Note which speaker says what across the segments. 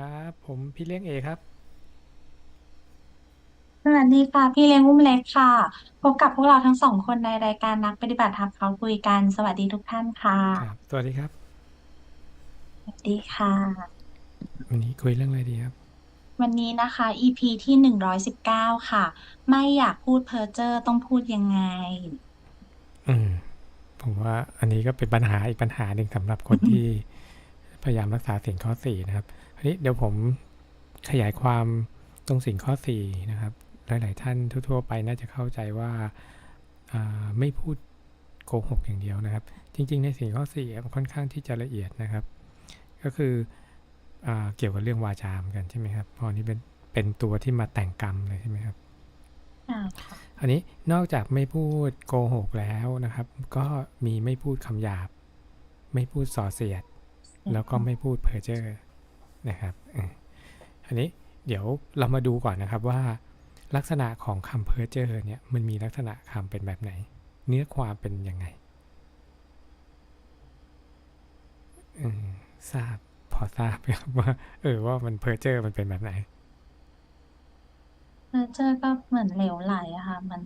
Speaker 1: วัสดีครับ ผมพี่เลี้ยงเอครับ
Speaker 2: สวัสดีค่ะ พี่เลี้ยงอุ้มเล็กค่ะ พบกับพวกเราทั้งสองคนในรายการนักปฏิบัติธรรมเขาคุยกัน สวัสดีทุกท่านค่ะ
Speaker 1: ครับ สวัสดีครับ
Speaker 2: สวัสดีค่ะ
Speaker 1: วันนี้คุยเรื่องอะไรดีครับ
Speaker 2: วันนี้นะคะ EP ที่หนึ่งร้อยสิบเก้าค่ะ ไม่อยากพูดเพ้อเจ้อต้องพูดยังไง
Speaker 1: อืม ผมว่าอันนี้ก็เป็นปัญหาอีกปัญหาหนึ่งสำหรับคนที่พยายามรักษาสิ่งข้อสี่นะครับ อันนี้เดี๋ยวผมขยายความตรงสิ่งข้อสี่นะครับ หลาย ๆ ท่านทั่ว ๆ ไปน่าจะเข้าใจว่าไม่พูดโกหกอย่างเดียวนะครับ จริง ๆ ในสิ่งข้อสี่มันค่อนข้างที่จะละเอียดนะครับ ก็คืออเกี่ยวกับเรื่องวาจาเหมือนกันใช่ไหมครับพอนี้เป็นเป็นตัวที่มาแต่งกรรมเลยใช่ไหมครับอันนี้นอกจากไม่พูดโกหกแล้วนะครับ ก็มีไม่พูดคำหยาบ ไม่พูดส่อเสียด แล้วก็ไม่พูดเพ้อเจ้อ นะครับอันนี้เดี๋ยวเรามาดูก่อนนะครับว่า ลักษณะของคำเพ้อเจ้อเนี่ยมันมีลักษณะคำเป็นแบบไหน เนื้อความเป็นยังไงทราบพอทราบไหมครับว่าเออว่ามันเพ้อเจ้อมันเป็นแบบไหน
Speaker 2: เพ้อเจ้อก็เหมือนเหลวไหลอะค่ะ มัน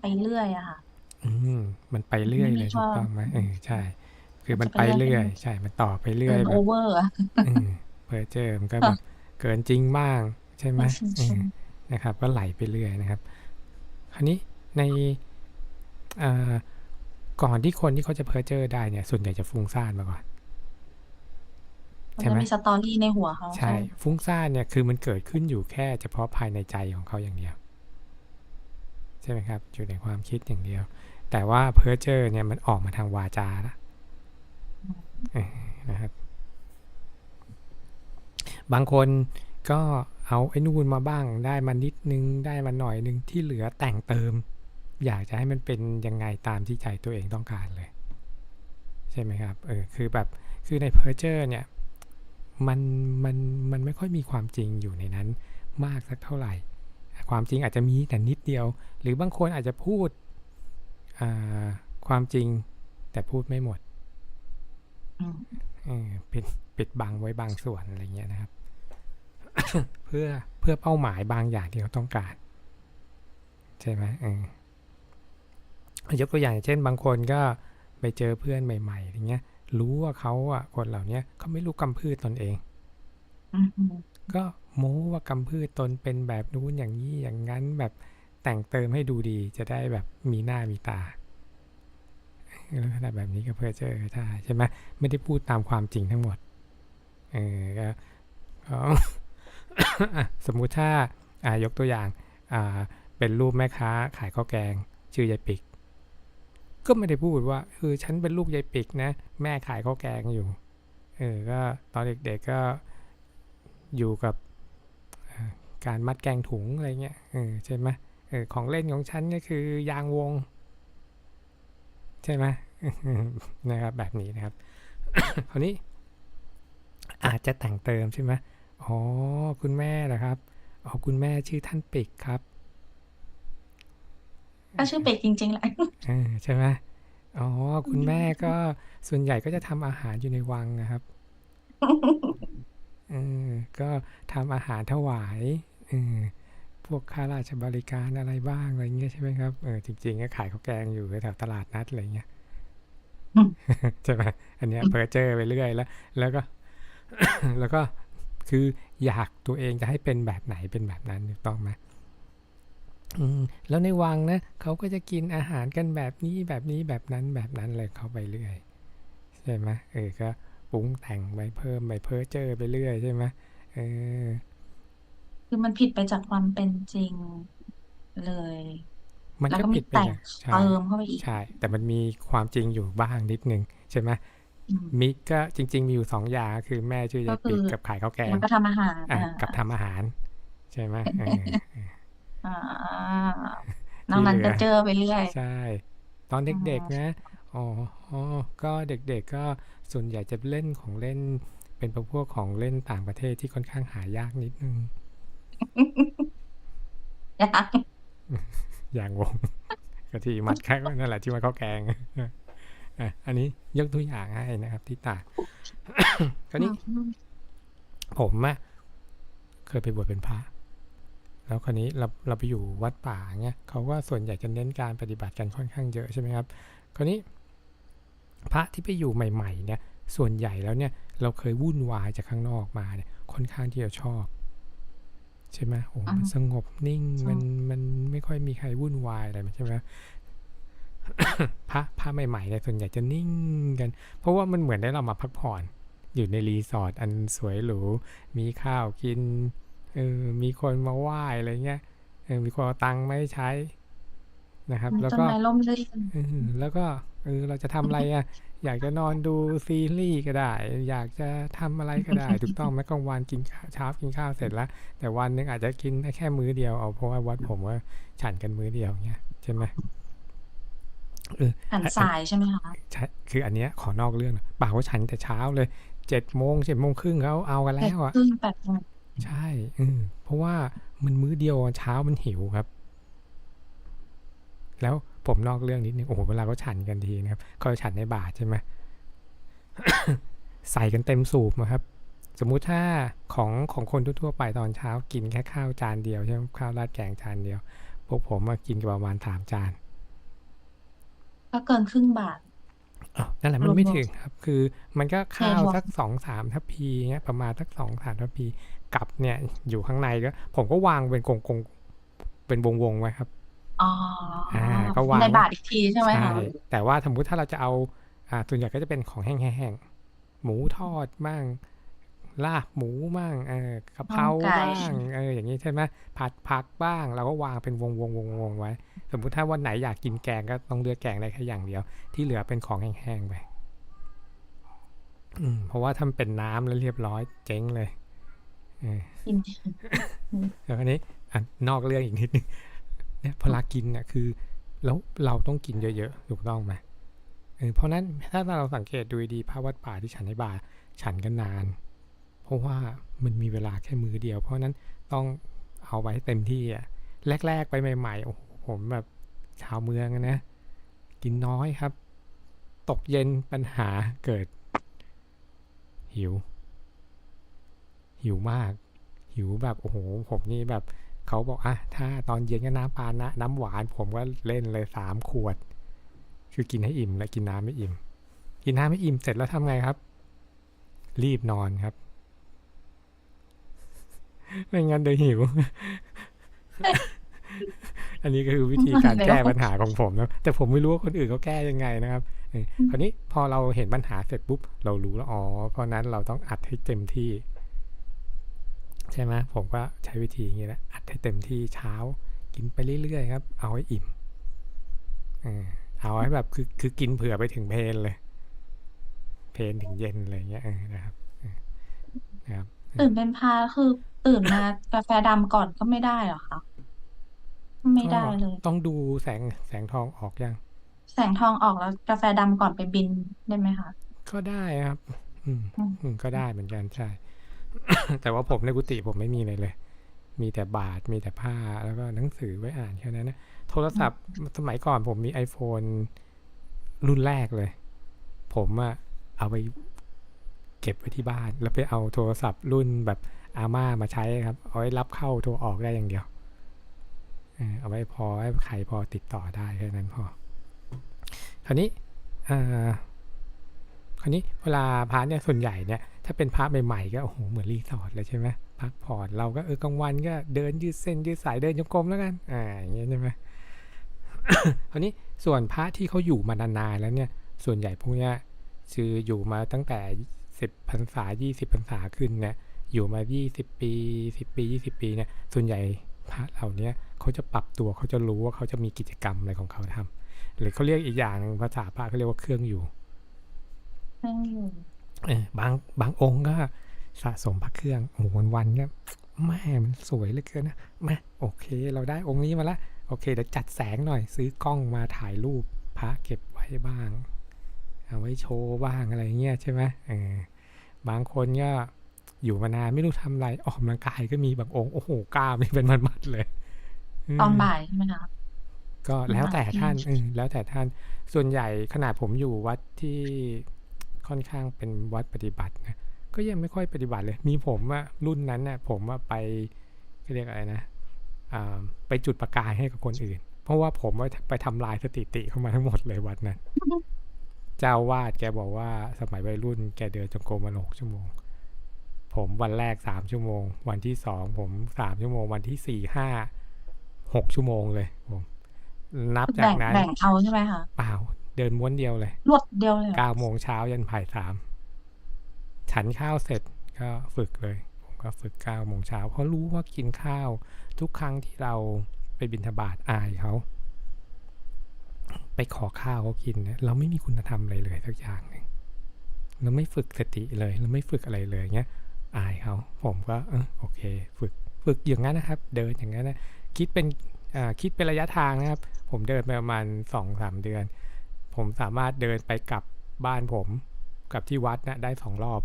Speaker 2: ไปเรื่อยอะค่ะ
Speaker 1: อืมมันไปเรื่อยเลยถูกต้องไหมเออใช่ คือมันไปเรื่อย ใช่ มันต่อไปเรื่อยแบบโอ
Speaker 2: เวอร์อะ
Speaker 1: เพอเจอมันก็แบบเกินจริงบ้างใช่ไหมนะครับ ก็ไหลไปเรื่อยนะครับ คราวนี้ในก่อนที่คนที่เขาจะเพอเจอได้เนี่ย ส่วนใหญ่จะฟุ้งซ่านมาก่อน
Speaker 2: ใช่ไหมมีสตอรี่ในหัวเขา
Speaker 1: ใช่ ฟุ้งซ่านเนี่ยคือมันเกิดขึ้นอยู่แค่เฉพาะภายในใจของเขาอย่างเดียว ใช่ไหมครับ อยู่ในความคิดอย่างเดียว แต่ว่าเพ้อเจอเนี่ยมันออกมาทางวาจาละนะครับ บางคนก็เอาไอ้นู่นมาบ้างได้มานิดนึงได้มาหน่อยนึงที่เหลือแต่งเติม อยากจะให้มันเป็นยังไงตามที่ใจตัวเองต้องการเลย ใช่ไหมครับเออคือแบบคือในเพอร์เจอร์เนี่ยมันมันมันไม่ค่อยมีความจริงอยู่ในนั้นมากสักเท่าไหร่ ความจริงอาจจะมีแต่นิดเดียว หรือบางคนอาจจะพูดความจริงแต่พูดไม่หมดปิดปิดบังไว้บางส่วนอะไรเงี้ยนะครับ เพื่อเพื่อเป้าหมายบางอย่างที่เขาต้องการ ใช่ไหมยกตัวอย่างเช่น บางคนก็ไปเจอเพื่อนใหม่ ๆ อย่างเงี้ย รู้ว่าเขาอะคนเหล่านี้เขาไม่รู้กำพืชตนเองก็โม้ว่ากำพืชตนเป็นแบบนู้นอย่างนี้อย่างนั้นแบบแต่งเติมให้ดูดีจะได้แบบมีหน้ามีตาลักษณะแบบนี้ก็เพื่อเจอได้ใช่ไหมไม่ได้พูดตามความจริงทั้งหมด เออก็ สมมุติถ้ายกตัวอย่างเป็นรูปแม่ค้าขายข้าวแกง ชื่อยายปิก ก็ไม่ได้พูดว่าคือฉันเป็นลูกยายปิกนะ แม่ขายข้าวแกงอยู่เออก็ตอนเด็กๆก็อยู่กับการมัดแกงถุงอะไรเงี้ยเออใช่ไหมเออของเล่นของฉันก็คือยางวง ใช่ไหมนะครับแบบนี้นะครับคราวนี้อาจจะแต่งเติมใช่ไหม อ๋อ คุณแม่นะครับ อ๋อ คุณแม่ชื่อท่านปิกครับ
Speaker 2: ก็ชื่อเป็ดจริงๆแหละ
Speaker 1: ใช่ไหมอ๋อ คุณแม่ก็ส่วนใหญ่ก็จะทำอาหารอยู่ในวังนะครับเออก็ทำอาหารถวายเออพวกข้าราชบริการอะไรบ้างอะไรเงี้ยใช่ไหมครับ เออจริงๆก็ขายข้าวแกงอยู่แถวตลาดนัดอะไรเงี้ย ใช่ไหมอันนี้เพอเจอไปเรื่อยแล้ว แล้วก็ แล้วก็ คืออยากตัวเองจะให้เป็นแบบไหนเป็นแบบนั้นถูกต้องไหมแล้วในวังนะเขาก็จะกินอาหารกันแบบนี้แบบนี้แบบนั้นแบบนั้นเลยเขาไปเรื่อยใช่ไหมเออก็ปรุงแต่งไปเพิ่มไปเพ้อเจอไปเรื่อยใช่ไหมเออ
Speaker 2: คือมันผิดไปจากความเป็นจริงเลย
Speaker 1: มันก็ผิดไป
Speaker 2: เติมเข้าไปอีก
Speaker 1: ใช่ แต่มันมีความจริงอยู่บ้างนิดนึงใช่ไหม มิกก็จริง ๆ มีอยู่สองอย่างคือแม่ชื่อยายปิกกับขายข้าวแกง
Speaker 2: ก็ทำอาหาร
Speaker 1: กับทำอาหาร ใช่ไหม
Speaker 2: อ่าน้องนั้นก็เจอไปเรื่อย
Speaker 1: ใช่ ตอนเด็กๆนะอ๋อก็เด็กๆก็ส่วนใหญ่จะเล่นของเล่น เป็นพวกของเล่นต่างประเทศที่ค่อนข้างหายากนิดนึง
Speaker 2: ยาก
Speaker 1: อย่างวงกะทิมัดแค่นั่นแหละที่มันข้าวแกง อันนี้ยกตัวอย่างให้นะครับที่ตาคราวนี้ ผมอะเคยไปบวชเป็นพระ แล้วคราวนี้เราเราไปอยู่วัดป่าเงี้ยเขาก็ส่วนใหญ่จะเน้นการปฏิบัติกันค่อนข้างเยอะใช่ไหมครับ คราวนี้ พระที่ไปอยู่ใหม่ ๆ เนี่ย ส่วนใหญ่แล้วเนี่ย เราเคยวุ่นวายจากข้างนอกมาเนี่ย ค่อนข้างที่จะชอบใช่ไหมโอ้
Speaker 2: มั
Speaker 1: นสงบนิ่ง มัน มันไม่ค่อยมีใครวุ่นวายอะไรใช่ไหม พระพระใหม่ๆเนี่ยส่วนใหญ่จะนิ่งกัน เพราะว่ามันเหมือนได้เรามาพักผ่อน อยู่ในรีสอร์ทอันสวยหรู มีข้าวกินเออมีคนมาไหว้อะไรเงี้ยเออมีคนเอาตังค์มาให้ใช้นะครับ
Speaker 2: มี
Speaker 1: แล้ว
Speaker 2: ต้น
Speaker 1: ก็
Speaker 2: ไม้ร่มรื่น
Speaker 1: เออแล้วก็เออเราจะทำอะไรอะ อยากจะนอนดูซีรีส์ก็ได้ อยากจะทำอะไรก็ได้ ถูกต้องไหมกลางวันกินข้าวเช้ากินข้าวเสร็จแล้ว แต่วันหนึงอาจจะกินได้แค่มื้อเดียวเอาเพราะว่าวัดผมว่าฉันกันมื้อเดียวเงี้ยใช่ไหมเออ
Speaker 2: หันสายใช่ไหมคะ
Speaker 1: ใช่คืออันเนี้ยขอนอกเรื่องหน่อยป่ากว่าฉันแต่เช้าเลยเจ็ดโมงเจ็ดโมงครึ่งเขาเอากัน
Speaker 2: เจ็
Speaker 1: แล้
Speaker 2: ด
Speaker 1: วอะ
Speaker 2: ครึ่งแปดโมง
Speaker 1: ใช่อืมเพราะว่ามันมื้อเดียวเช้ามันหิวครับ แล้วผมนอกเรื่องนิดนึงโอ้โหเวลาเขาฉันกันทีนะครับเขาจะฉันในบาทใช่ไหมใส่กันเต็มสูบนะครับ สมมุติถ้าของของคนทั่วๆไปตอนเช้ากินแค่ข้าวจานเดียวใช่ไหมข้าวราดแกงจานเดียวพวกผมมากินกันประมาณสามจาน
Speaker 2: ก็เกินครึ่งบาท
Speaker 1: อ๋อนั่นแหละมันไม่ถึงครับ คือมันก็ข้าว
Speaker 2: ใช่ค่ะ
Speaker 1: สักสองสามทัพพีเงี้ยประมาณสักสองสามทัพพีกับเนี่ย อยู่ข้างในก็ ผมก็วางเป็นกงกงๆเป็นวงวงๆไว้ครับ
Speaker 2: อ๋ออา
Speaker 1: ก็วาง
Speaker 2: ในบาทอีกทีใช่ไหมคะ
Speaker 1: แต่ว่าสมมติถ้าเราจะเอา อ่าส่วนใหญ่ก็จะเป็นของแห้งๆหมูทอดบ้าง ลาบหมูบ้างเออกะเพราบ้างเอออย่างนี้ใช่ไหมผัดผักบ้างเราก็วางเป็นวงวงวงวงๆไว้ สมมุติถ้าวันไหนอยากกินแกงก็ต้องเลือกแกงได้แค่อย่างเดียว ที่เหลือเป็นของแห้งๆไปอืมเพราะว่าถ้ามันเป็นน้ำแล้วเรียบร้อยเจ๊งเลยเออ
Speaker 2: กิน
Speaker 1: แล้วอันนี้อะนอกเรื่องอีกนิดนึงเนี่ยพอลากินเนี่ยคือ แล้วเราต้องกินเยอะๆถูกต้องไหมเออเพราะนั้นถ้าเราสังเกตดูดีๆพระวัดป่าที่ฉันในบาทฉันกันนานเพ ราะว่ามันมีเวลาแค่มือเดียว เพราะนั้นต้องเอาไว้เต็มที่อะแรก ๆ ไปใหม่ๆโอ้โหผมแบบชาวเมืองนะ กินน้อยครับ ตกเย็นปัญหาเกิด หิว หิวมาก หิวแบบโอ้โห ผมนี่แบบเขาบอกอะถ้าตอนเย็นก็น้ำปานะ น้ำหวาน ผมก็เล่นเลยสามขวด คือกินให้อิ่มและกินน้ำไม่อิ่ม กินน้ำไม่อิ่มเสร็จแล้วทำไงครับ รีบนอนครับ ไม่งั้นเดี๋ยวหิว อันนี้ก็คือวิธีการแก้ปัญหาของผมนะ แต่ผมไม่รู้ว่าคนอื่นเขาแก้ยังไงนะครับเออคราวนี้พอเราเห็นปัญหาเสร็จปุ๊บ เรารู้แล้วอ๋อ เพราะนั้นเราต้องอัดให้เต็มที่ ใช่ไหมผมก็ใช้วิธีอย่างนี้แหละอัดให้เต็มที่เช้า กินไปเรื่อยๆครับ เอาให้อิ่มเออเอาให้แบบคือคือกินเผื่อไปถึงเพลนเลย เพลนถึงเย็นอะไรเงี้ยเออนะครับเออนะครับ
Speaker 2: ตื่นเป็นพาคือตื่นมากาแฟดำก่อนก็ไม่ได้เหรอคะไม่ได้เลย
Speaker 1: ก็ต้องดูแสงแสงทองออกยัง
Speaker 2: แสงทองออกแล้วกาแฟดำก่อนไปบินได้ไหมคะ
Speaker 1: ก็ได้ครับ อืม
Speaker 2: อืม
Speaker 1: อืม ก็ได้เหมือนกันใช่ แต่ว่าผมในกุฏิผมไม่มีเลยเลย มีแต่บาท มีแต่ผ้า แล้วก็หนังสือไว้อ่านแค่นั้นนะ โทรศัพท์สมัยก่อนผมมี iPhone รุ่นแรกเลย ผมอะเอาไป เก็บไว้ที่บ้าน แล้วไปเอาโทรศัพท์รุ่นแบบอาม่ามาใช้ครับ เอาไว้รับเข้าโทรออกได้อย่างเดียว เอาไว้พอให้ใครพอติดต่อได้แค่นั้นพอ คราวนี้คราวนี้เวลาพระเนี่ยส่วนใหญ่เนี่ยถ้าเป็นพระใหม่ๆก็โอ้โหเหมือนรีสอร์ทเลยใช่ไหมพักผ่อนเราก็เออกลางวันก็เดินยืดเส้นยืดสายเดินโยกลมแล้วกันอ่าอย่างเงี้ยใช่ไหมคราวนี้ส่วนพระที่เขาอยู่มานานๆแล้วเนี่ยส่วนใหญ่พวกเนี้ยคืออยู่มาตั้งแต่ สิบพรรษายี่สิบพรรษาขึ้นเนี่ยอยู่มายี่สิบปีสิบปียี่สิบปีเนี่ยส่วนใหญ่พระเหล่าเนี้ยเขาจะปรับตัวเขาจะรู้ว่าเขาจะมีกิจกรรมอะไรของเขาทำหรือเขาเรียกอีกอย่างหนึ่งภาษาพระเขาเรียกว่าเครื่องอยู่
Speaker 2: เครื่องอยู่
Speaker 1: เออบางบางองค์ก็สะสมพระเครื่องโอ้โหวันๆก็แม่มันสวยเหลือเกินนะมาโอเค เราได้องค์นี้มาละโอเคเดี๋ยวจัดแสงหน่อยซื้อกล้องมาถ่ายรูปพระเก็บไว้บ้าง เอาไว้โชว์บ้างอะไรเงี้ยใช่ไหมเออบางคนก็อยู่มานานไม่รู้ทำอะไรออกกำลังกายก็มีบางองค์โอ้โหกล้ามนี่เป็นมัดๆเลยม
Speaker 2: ตอนบ่ายใช่ไหมคะ
Speaker 1: ก็แล้วแต่ท่าน
Speaker 2: อืม
Speaker 1: เออแล้วแต่ท่านส่วนใหญ่ขนาดผมอยู่วัดที่ค่อนข้างเป็นวัดปฏิบัตินะก็ยังไม่ค่อยปฏิบัติเลย มีผมอะรุ่นนั้นน่ะผมว่าไปเรียกอะไรนะอ่าไปจุดประกายให้กับคนอื่น เพราะว่าผมว่าไปทำลายสถิติเข้ามาทั้งหมดเลยวันนั้น เจ้าวาดแกบอกว่าสมัยวัยรุ่นแกเดินจงกรมวันหกชั่วโมง ผมวันแรกสามชั่วโมง วันที่สองผมสามชั่วโมง วันที่สี่ห้าหกชั่วโมงเลยผมนับจา
Speaker 2: แบ่
Speaker 1: ก
Speaker 2: ง
Speaker 1: นั้น
Speaker 2: แบ่งเอาใช่ไหมคะ
Speaker 1: เปล่าเดินม้วนเดียวเลย
Speaker 2: รวดเดียวเลยเหรอ
Speaker 1: เก้าโมงเช้ายันบ่ายสามฉันข้าวเสร็จก็ฝึกเลย ผมก็ฝึกเก้าโมงเช้าเพราะรู้ว่ากินข้าวทุกครั้งที่เราไปบิณฑบาตอายเขา ไปขอข้าวเขากินเนี่ยเราไม่มีคุณธรรมอะไรเลยสักอย่างหนึ่งเราไม่ฝึกสติเลยเราไม่ฝึกอะไรเลยเงี้ยอายเขาผมก็เออโอเค ฝึกฝึกอย่างนั้นนะครับ เดินอย่างนั้นนะคิดเป็นคิดเป็นระยะทางนะครับ ผมเดินไปประมาณสองสามเดือน ผมสามารถเดินไปกลับบ้านผมกับที่วัดนะได้สองรอบ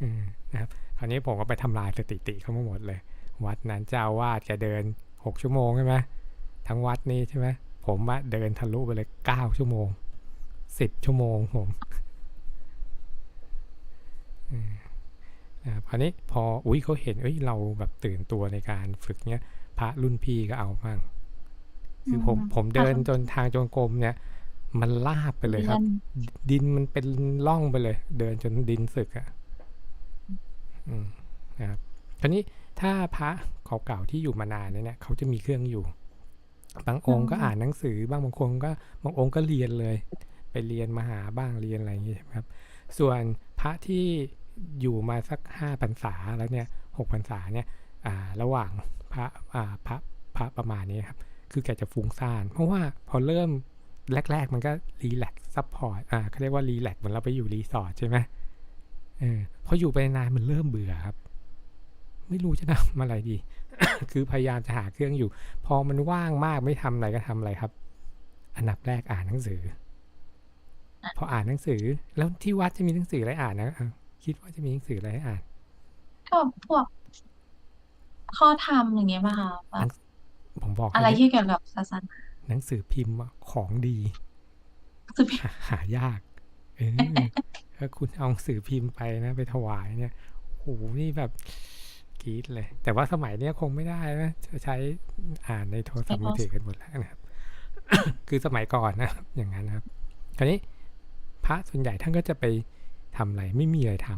Speaker 1: อืมนะครับคราวนี้ผมก็ไปทำลายสถิติเขามาหมดเลย วัดนั้นเจ้าวาดแกเดินหกชั่วโมงใช่ไหม ทั้งวัดนี้ใช่ไหมผมอะเดินทะลุไปเลยเก้าชั่วโมงสิบชั่วโมงผมอืมนะครับคราวนี้พออุ้ยเขาเห็นเอ้ยเราแบบตื่นตัวในการฝึกเนี้ยพระรุ่นพี่ก็เอามั่งคือผมผมเดินจนทางจงกรมเนี่ย มันลาบไปเลยครับ ดินมันเป็นร่องไปเลย เดินจนดินสึกอะ่ะอืมนะครับคราวนี้ถ้าพระเก่าๆที่อยู่มานานเนี่ยเนี่ยเขาจะมีเครื่องอยู่ บางองค์ก็อ่านหนังสือบ้างบางคนก็บางองค์ก็เรียนเลย ไปเรียนมหาบ้างเรียนอะไรอย่างงี้ใช่ไหมครับ ส่วนพระที่อยู่มาสักห้าพรรษาแล้วเนี่ยหกพรรษาเนี่ยอ่าระหว่างพระอ่าพระพระประมาณนี้ครับ คือแกจะฟุ้งซ่าน เพราะว่าพอเริ่มแรก ๆ มันก็รีแลกซ์ซัพพอร์ตอ่าเขาเรียกว่ารีแลกซ์เหมือนเราไปอยู่รีสอร์ทใช่ไหมเออพออยู่ไปนานมันเริ่มเบื่อครับ ไม่รู้จะทำอะไรดี คือพยายามจะหาเครื่องอยู่ พอมันว่างมากไม่ทำอะไรก็ทำอะไรครับ อันดับแรกอ่านหนังสือ พออ่านหนังสือ แล้วที่วัดจะมีหนังสืออะไรอ่านนะอะคิดว่าจะมีหนังสืออะไรให้อ่าน
Speaker 2: ก็พวกข้อธรรมอย่างเงี้ยป่ะคะแบบ
Speaker 1: ผมบอก
Speaker 2: อะไร
Speaker 1: ให้
Speaker 2: ที่เกี่ยวกับศาสนา
Speaker 1: หนังสือพิมพ์อะของดี
Speaker 2: สุด
Speaker 1: หาหายาก เออถ้าคุณเอาหนังสือพิมพ์ไปนะ ไปถวายเนี่ยโหนี่แบบ กรี๊ดเลย แต่ว่าสมัยเนี้ยคงไม่ได้นะจะใช้อ่านในโทรศัพท์มือถือกันหมดแล้วนะครับ คือสมัยก่อนนะครับอย่างนั้นนะครับคราวนี้พระส่วนใหญ่ท่านก็จะไปทำอะไรไม่มีอะไรท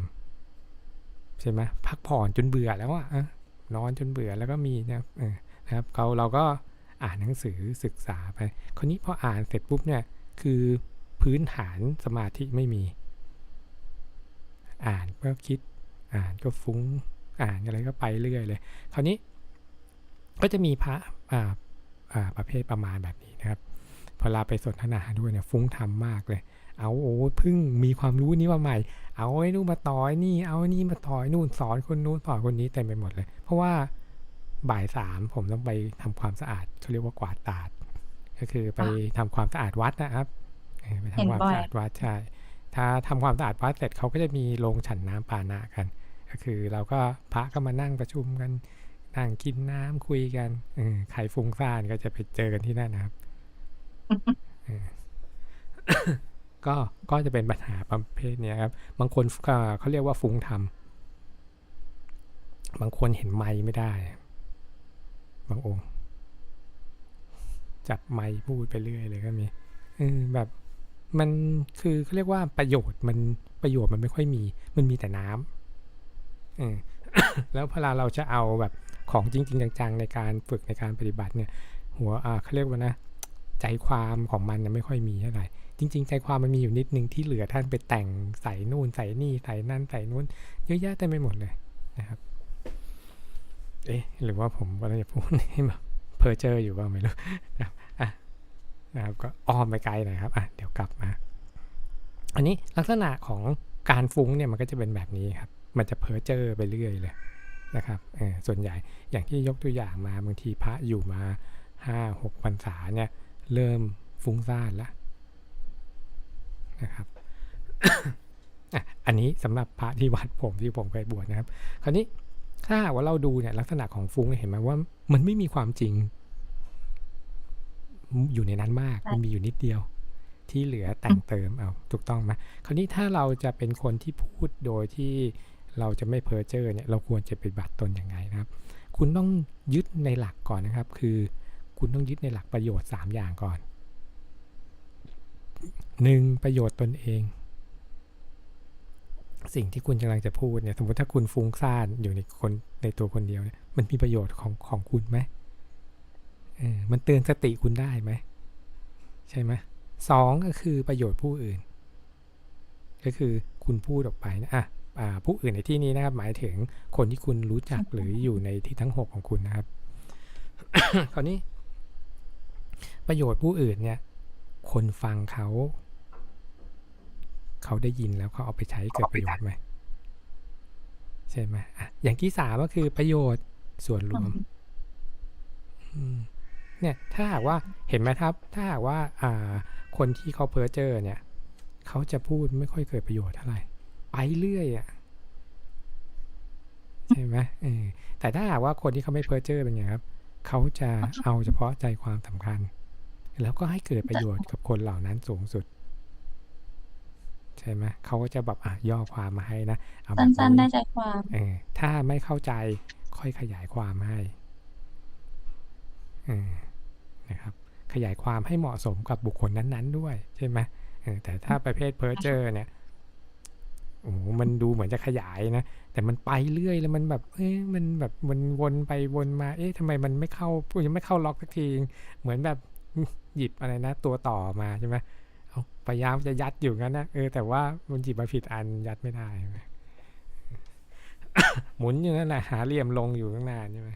Speaker 1: ำใช่ไหมพักผ่อนจนเบื่อแล้วอะอะนอนจนเบื่อแล้วก็มีนะครับเออนะครับเราเราก็อ่านหนังสือศึกษาไปคราวนี้พออ่านเสร็จปุ๊บเนี่ย คือพื้นฐานสมาธิไม่มี อ่านก็คิด อ่านก็ฟุ้ง อ่านอะไรก็ไปเรื่อยเลย คราวนี้ก็จะมีพระอ่าอ่าประเภทประมาณแบบนี้นะครับ พอเราไปสนทนาด้วยเนี่ยฟุ้งทำมากเลย เอาโอ้เพิ่งมีความรู้นี้มาใหม่ เอาไอ้นู่นมาต่อยนี่ เอาไอ้นี่มาต่อยนู่นสอนคนนู้นสอนคนนี้เต็มไปหมดเลย เพราะว่าบ่ายสามผมต้องไปทำความสะอาดเขาเรียกว่ากวาดตาด ก็คือไปทำความสะอาดวัดนะครับเออไปทำความสะอาดวัดใช่ถ้าทำความสะอาดวัดเสร็จเขาก็จะมีโรงฉันน้ำปานะกัน ก็คือเราก็พระก็มานั่งประชุมกันนั่งกินน้ำคุยกันเออใครฟุ้งซ่านก็จะไปเจอกันที่นั่นนะครับเออก็ก็จะเป็นปัญหาประเภทเนี้ยครับ บางคนเอ่อเขาเรียกว่าฟุ้งทำบางคนเห็นไม้ไม่ได้ บางองค์ จับไม้พูดไปเรื่อยเลยก็มีเออแบบมันคือเขาเรียกว่าประโยชน์มันประโยชน์มันไม่ค่อยมี มันมีแต่น้ำเออ แล้วพอเราเราจะเอาแบบของจริง ๆ จังๆ ในการฝึกในการปฏิบัติเนี่ย หัวเขาเรียกว่านะ ใจความของมันไม่ค่อยมีเท่าไหร่จริง ๆ ใจความมันมีอยู่นิดนึงที่เหลือท่านไปแต่งใส่นู่นใส่นี่ใส่นั่นใส่นู้นเยอะแยะเต็มไปหมดเลยนะครับเอ๊ะหรือว่าผมกำลังจะพูดให้แบบเพอเจออยู่บ้างไม่รู้นะครับอะนะครับก็อ้อมไปไกลหน่อยครับอะเดี๋ยวกลับมา อันนี้ลักษณะของการฟุ้งเนี่ยมันก็จะเป็นแบบนี้ครับ มันจะเพ้อเจอไปเรื่อยเลยนะครับเออส่วนใหญ่อย่างที่ยกตัวอย่างมาบางทีพระอยู่มาห้าหกพรรษาเนี่ยเริ่มฟุ้งซ่านแล้วนะครับอะอันนี้สำหรับพระที่วัดผมที่ผมเคยบวชนะครับ คราวนี้ถ้าหากว่าเราดูเนี่ยลักษณะของฟุ้งเห็นไหมว่ามันไม่มีความจริง อยู่ในนั้นมากมันมีอยู่นิดเดียว ที่เหลือแต่งเติมเอาถูกต้องไหมคราวนี้ถ้าเราจะเป็นคนที่พูดโดยที่ เราจะไม่เพ้อเจ้อเนี่ยเราควรจะปฏิบัติตนยังไงนะครับ คุณต้องยึดในหลักก่อนนะครับ คือคุณต้องยึดในหลักประโยชน์ 3 อย่างก่อน 1. ประโยชน์ตนเอง สิ่งที่คุณกำลังจะพูดเนี่ยสมมติถ้าคุณฟุ้งซ่านอยู่ในคนในตัวคนเดียวเนี่ยมันมีประโยชน์ของของคุณไหมเออมันเตือนสติคุณได้ไหมใช่ไหมสองก็คือประโยชน์ผู้อื่น ก็คือคุณพูดออกไปนะอะ ผู้อื่นในที่นี้นะครับ หมายถึงคนที่คุณรู้จักหรืออยู่ในที่ทั้งหกของคุณนะครับ คราวนี้ ประโยชน์ผู้อื่นเนี่ย คนฟังเขา เขาได้ยินแล้วเขาเอาไปใช้เกิดประโยชน์ไหมใช่ไหมอะอย่างที่สามก็คือประโยชน์ส่วนรวมอืมเนี่ย ถ้าหากว่าเห็นไหมครับ ถ้าหากว่า อ่า คนที่เขาเพ้อเจอเนี่ย เขาจะพูดไม่ค่อยเกิดประโยชน์เท่าไหร่ ไปเรื่อยอะ่ะใช่ไหมเออแต่ถ้าหากว่าคนที่เขาไม่เพ้อเจอเป็นไงครับ เขาจะเอาเฉพาะใจความสำคัญ แล้วก็ให้เกิดประโยชน์กับคนเหล่านั้นสูงสุด ใช่ไหมเขาก็จะแบบอะย่อความมาให้นะเอาแบบ
Speaker 2: สั้นๆได้
Speaker 1: นี้
Speaker 2: ใจความ
Speaker 1: เออถ้าไม่เข้าใจค่อยขยายความให้เออนะครับ ขยายความให้เหมาะสมกับบุคคลนั้น ๆ ด้วย ใช่ไหมเออแต่ถ้าประเภทเพ้อเจอเนี่ย โอ้โหมันดูเหมือนจะขยายนะ แต่มันไปเรื่อยแล้วมันแบบ เอ๊ะมันแบบมันวนไปวนมา เอ๊ะทำไมมันไม่เข้ายังไม่เข้าล็อกสักที เหมือนแบบหยิบอะไรนะ ตัวต่อมาใช่ไหมเอาพยายามจะยัดอยู่งั้นนะเออแต่ว่ามันหยิบมาผิดอันยัดไม่ได้ใช่ไหมหมุนอยู่นั่นแหละหาเหลี่ยมลงอยู่ตั้งนานใช่ไหม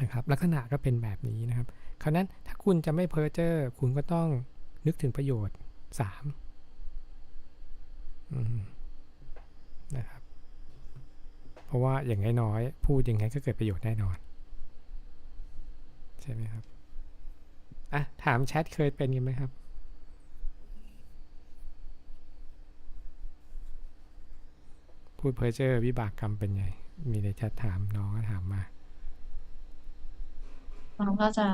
Speaker 1: นะครับ ลักษณะก็เป็นแบบนี้นะครับ คราวนั้นถ้าคุณจะไม่เพ้อเจ้อคุณก็ต้องนึกถึงประโยชน์สาม นะครับ เพราะว่าอย่างน้อยๆพูดยังไงก็เกิดประโยชน์แน่นอน ใช่ไหมครับอะถามแชทเคยเป็นกันไหมครับพูดเพ้อเจ้อวิบากกรรมเป็นไง มีในแชทถามน้องก็ถามมา
Speaker 2: เราก็จะ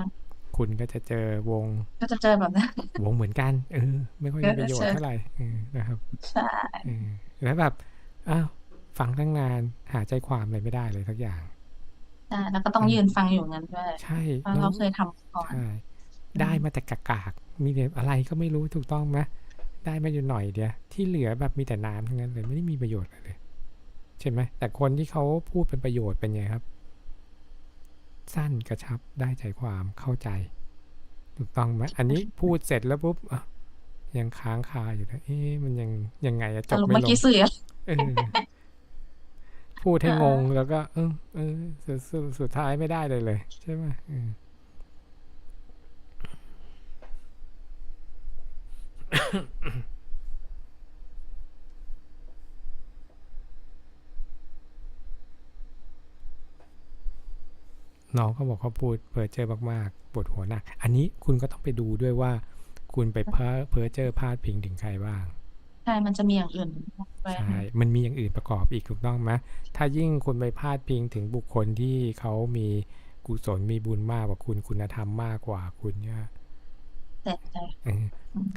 Speaker 1: คุณก็จะเจอวง
Speaker 2: ก็จะเจอแบบนั้น
Speaker 1: วงเหมือนกันเออไม่ค่อยมีประโยชน์เท่าไหร่เออนะครับ
Speaker 2: ใช่
Speaker 1: เออแล้วแบบอ้าวฟังตั้งนานหาใจความอะไรไม่ได้เลยสักอย่าง
Speaker 2: ใช่แล้วก็ต้องยืนฟังอยู่งั้นด้วย
Speaker 1: ใช่
Speaker 2: เพราะ
Speaker 1: แล้
Speaker 2: เรา
Speaker 1: ว
Speaker 2: เคยทำก่อน
Speaker 1: ใช่ได้มาแต่กากๆมีแต่อะไรก็ไม่รู้ถูกต้องไหมได้มาอยู่หน่อยเดียวที่เหลือแบบมีแต่น้ำทั้งนั้นเลยไม่ได้มีประโยชน์อะไรเลยใช่ไหมแต่คนที่เขาพูดเป็นประโยชน์เป็นไงครับ สั้นกระชับได้ใจความเข้าใจ ถูกต้องไหมอันนี้พูดเสร็จแล้วปุ๊บอะยังค้างคาอยู่นะเอ๊ะมันยังยังไงอะจ
Speaker 2: ส
Speaker 1: บ
Speaker 2: รุป
Speaker 1: ไม่
Speaker 2: เมื่อ
Speaker 1: ลง
Speaker 2: กี้สื่อ
Speaker 1: เออพูดให้งงแล้วก็ เออเออสุดสุดสุดท้ายไม่ได้เลยเลย ใช่ไหมเอ น้องเขาบอกเขาพูดเพ้อเจอมากๆปวดหัวหนัก อันนี้คุณก็ต้องไปดูด้วยว่า คุณไปเพ้อเพ้อเจอพาดพิงถึงใครบ้าง
Speaker 2: ใช่มันจะมีอย่างอื่นด้วย
Speaker 1: ใช่ มันมีอย่างอื่นประกอบอีกถูกต้องไหมถ้ายิ่งคุณไปพาดพิงถึงบุคคลที่เขามีกุศลมีบุญมากกว่าคุณคุณธรรมมากกว่าคุณเนี่ย
Speaker 2: แต่ใจ
Speaker 1: เออ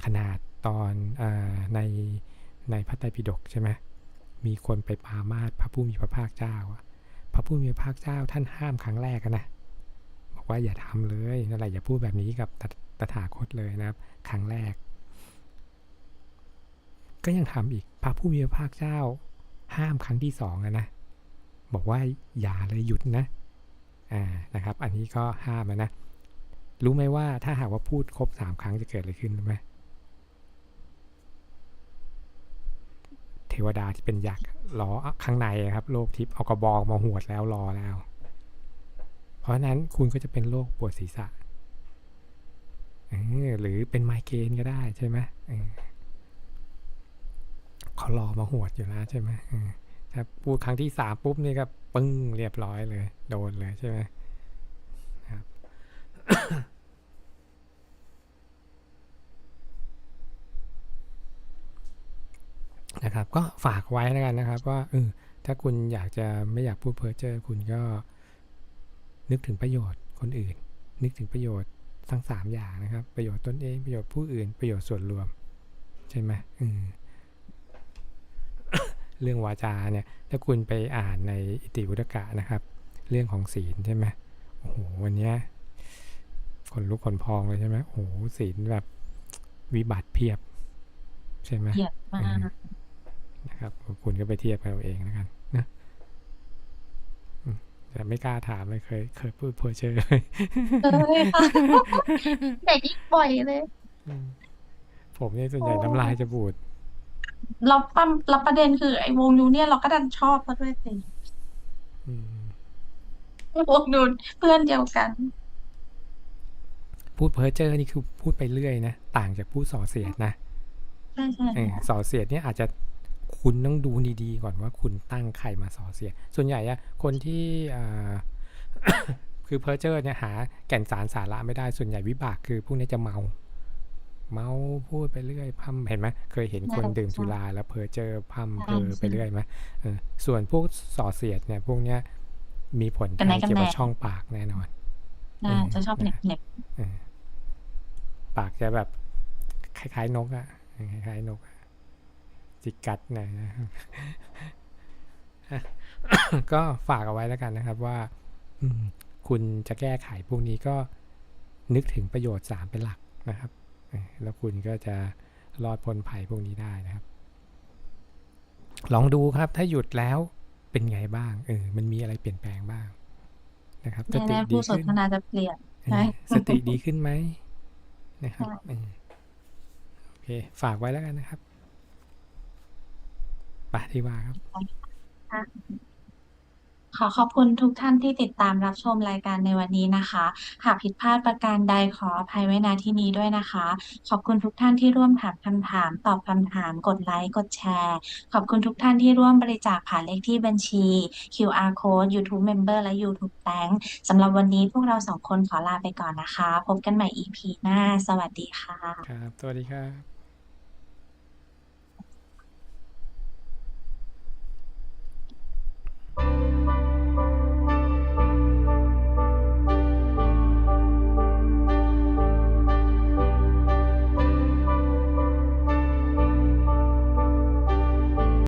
Speaker 1: ขนาดตอนอาในในพระไตรปิฎกใช่ไหมมีคนไปปรามาสพระผู้มีพระภาคเจ้าอะ พระผู้มีพระภาคเจ้าท่านห้ามครั้งแรกนะบอกว่าอย่าทำเลยนั่นแหละอย่าพูดแบบนี้กับตตถาคตเลยนะครับ ครั้งแรก ก็ยังทำอีกพระผู้มีพระภาคเจ้า ห้ามครั้งที่สองนะบอกว่าอย่าเลยหยุดนะอ่านะครับ อันนี้ก็ห้ามนะรู้ไหมว่าถ้าหากว่าพูดครบสามครั้งจะเกิดอะไรขึ้นรู้ไหม เทวดาที่เป็นยักษ์รอข้างในครับโรคทิพย์เอากระบองมาหวดแล้วรอแล้ว เพราะฉะนั้นคุณก็จะเป็นโรคปวดศีรษะหรือเป็นไมเกรนก็ได้ใช่ไหมเขารอมาหวดอยู่แล้วใช่ไหมถ้าพูดครั้งที่สามปุ๊บนี่ก็ปึ้งเรียบร้อยเลย โดนเลยใช่ไหมครับ นะครับ ก็ฝากไว้แล้วกันนะครับ ว่าเออถ้าคุณอยากจะไม่อยากพูดเพ้อเจ้อคุณก็นึกถึงประโยชน์คนอื่น นึกถึงประโยชน์ทั้งสามอย่างนะครับ ประโยชน์ตนเอง ประโยชน์ผู้อื่น ประโยชน์ส่วนรวม ใช่ไหมอืมเรื่องวาจาเนี่ย ถ้าคุณไปอ่านในอิติวุตกะนะครับ เรื่องของศีลใช่ไหมโอ้โหวันเนี้ยคนลุกขนพองเลยใช่ไหมโอ้โหศีลแบบวิบัติเพียบ ใช่ไหม
Speaker 2: เกลียดมาก
Speaker 1: นะครับ คุณก็ไปเทียบกันเอาเองแล้วกันนะอืมแต่ไม่กล้าถามเลยเคย เคยพูดเพอเจอ
Speaker 2: เลยค่ะเด็กยิ่งบ่อยเลย
Speaker 1: ผมเนี่ยส่วนใหญ่น้ำลายจะบูด
Speaker 2: แล้วปั๊มแล้วประเด็นคือไอ้วงยูเนี่ยเราก็ดันชอบเขาด้วยสิ
Speaker 1: อืม
Speaker 2: วงยูเพื่อนเดียวกัน
Speaker 1: พูดเพอเจอนี่คือพูดไปเรื่อยนะ ต่างจากพูดส่อเสียดนะ
Speaker 2: ใช่ใช่
Speaker 1: เออส่อเสียดเนี่ยอาจจะ คุณต้องดูดีๆก่อนว่าคุณตั้งใครมาส่อเสียดส่วนใหญ่อะคนที่อ่าคือเพอเจอเนี่ยหาแก่นสารสาระไม่ได้ส่วนใหญ่วิบากคือพวกนี้จะเมา เมาพูดไปเรื่อยพัมเห็นไหมเคยเห็นคนดื่มสุราแล้วเพอเจอพัมเพอไปเรื่อยไหมเออส่วนพวกส่อเสียดเนี่ยพวกเนี้ยมีผลทางเกี่ยวกับช่องปากแน่นอน
Speaker 2: น่าจะชอบเหน็บเหน็บ
Speaker 1: เออปากจะแบบคล้ายๆนกอะคล้ายๆนกอะ จิกกัดหน่อยนะครับอะก็ฝากเอาไว้แล้วกันนะครับว่าอืมคุณจะแก้ไขพวกนี้ก็นึกถึงประโยชน์สามเป็นหลักนะครับเออแล้วคุณก็จะรอดพ้นภัยพวกนี้ได้นะครับ ลองดูครับถ้าหยุดแล้วเป็นไงบ้างเออมันมีอะไรเปลี่ยนแปลงบ้างนะครับสติ
Speaker 2: แน่ๆ
Speaker 1: ดี
Speaker 2: ผู้สน
Speaker 1: ขึ้น
Speaker 2: ทนาจะเปลี่ยน
Speaker 1: เออ
Speaker 2: ใช่
Speaker 1: สติดีขึ้นไหมนะครับ
Speaker 2: ใช่
Speaker 1: เออโอเคฝากไว้แล้วกันนะครับ ไปที่ว่าครับ
Speaker 2: ขอขอบคุณทุกท่านที่ติดตามรับชมรายการในวันนี้นะคะ หากผิดพลาดประการใดขออภัยไว้ณที่นี้ด้วยนะคะ ขอบคุณทุกท่านที่ร่วมถามคำถาม ตอบคำถาม กดไลค์ กดแชร์ ขอบคุณทุกท่านที่ร่วมบริจาคผ่านเลขที่บัญชี QR Code YouTube Member และ YouTube Bank สำหรับวันนี้พวกเราสองคนขอลาไปก่อนนะคะ พบกันใหม่ EP หน้า สวัสดีค่ะ
Speaker 1: ครับ สวัสดีครับ